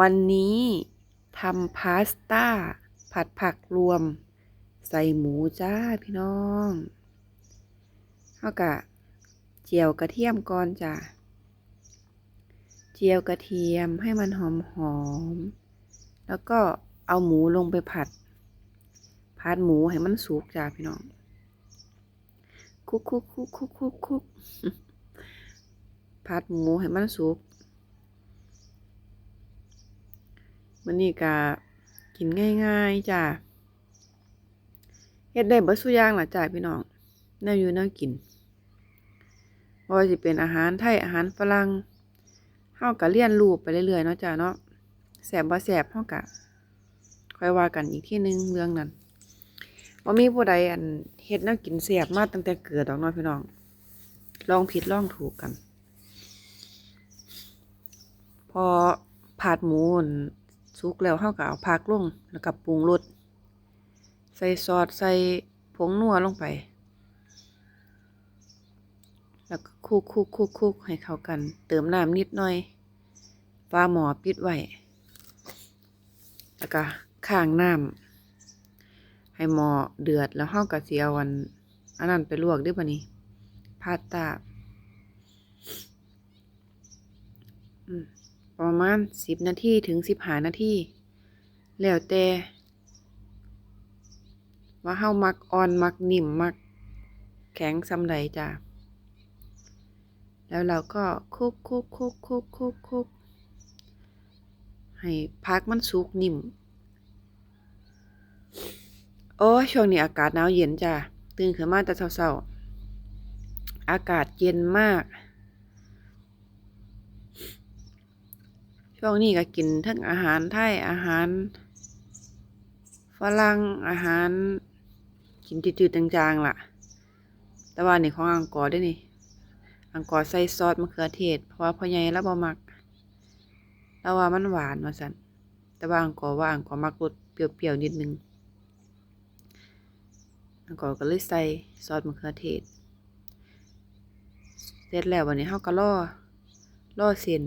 วันนี้ทำพาสต้า ผัดผักรวม ใส่หมูจ้าพี่น้องเฮากะเจียวกระเทียมก่อนจ้ะเจียวกระเทียมให้มันหอมหอม แล้วก็เอาหมูลงไปผัด ผัดหมูให้มันสุกจ้าพี่น้อง คุกคุกคุกคุกคุกคุกผัดหมูให้มันสุก มันนี่ก็กินง่ายๆจ้ะเฮ็ดได้เบิดซุอย่างล่ะจ้ะพี่น้องแนวอยู่แนวกินบ่ว่าสิเป็นอาหารไทยอาหารฝรั่งเฮาก็เรียนรู้ไปเรื่อยๆเนาะจ้ะเนาะแซ่บบ่แซ่บเฮาก็ค่อยว่ากันอีกทีหนึงเรื่องนั้นบ่มีผู้ใดอันเฮ็ดแนวกินแซ่บมาตั้งแต่เกิดดอกเนาะพี่น้องลองผิดลองถูกกัน พอผัดหมูน สุกแล้วเฮาก็เอาผักลงแล้วก็ปรุงรสใส่ซอสใส่ผงนัวลงไป แล้วก็คลุกคลุกคลุกคลุกให้เข้ากัน เติมน้ำนิดหน่อยฝาหม้อปิดไว้แล้วก็ข้างน้ำให้หม้อเดือดแล้วเฮาก็สิเอาอันอันนั้นไปลวกด้อบัดนี้พาสต้าอืม ประมาณสิบนาทีถึงสิบหานาทีแล้วแต่ว่าเฮามักอ่อนมักนิ่มมักแข็งซำใดจ้ะแล้วเราก็คุกคุกคุกคุกคุกคุกให้พักมันสุกนิ่ม โอ้ช่วงนี้อากาศหนาวเย็นจ้ะตื่นขึ้นมาแต่เช้าๆอากาศเย็นมาก ช่วงนี้ก็กินทั้งอาหารไทยอาหารฝรั่งอาหาร กินจืดๆจางๆล่ะ แต่ว่านี่ของอังกอร์ด้วยนี่ อังกอร์ใส่ซอสมะเขือเทศ เพราะว่าพ่อใหญ่แล้วบ่มักแล้วว่ามันหวานว่าซั่นแต่ว่าอังกอร์ว่าอังกอร์มักรสเปรี้ยวๆนิดนึงอังกอร์ก็เลยใส่ซอสมะเขือเทศ เสร็จแล้ววันนี้เฮาก็รอรอเส้น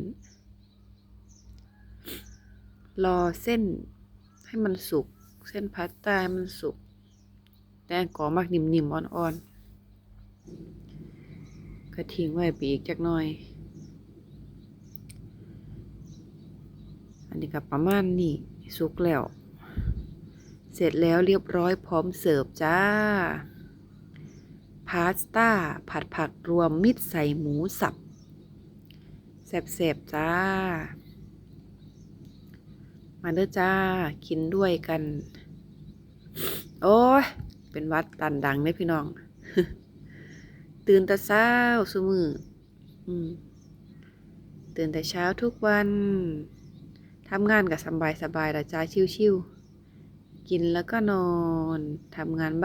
รอเส้นให้มันสุก เส้นพาสต้าให้มันสุก แต่งกอมักนิ่มๆอ่อนๆก็ทิ้งไว้ไปอีกจักหน่อย อันนี้ก็ประมาณนี้สุกแล้ว เสร็จแล้วเรียบร้อยพร้อมเสิร์ฟจ้า พาสต้า ผัดผักรวมมิตรใส่หมูสับแซ่บๆจ้า มาเด้อจ้า กินด้วยกัน โอ้ย เป็นวัดตันดังเลยพี่น้อง ตื่นแต่เช้าสุมืออืมตื่นแต่เช้าทุกวันทำงานกับสบายสบายๆละจ้าชิวๆกินแล้วก็นอนทำงานบ้าน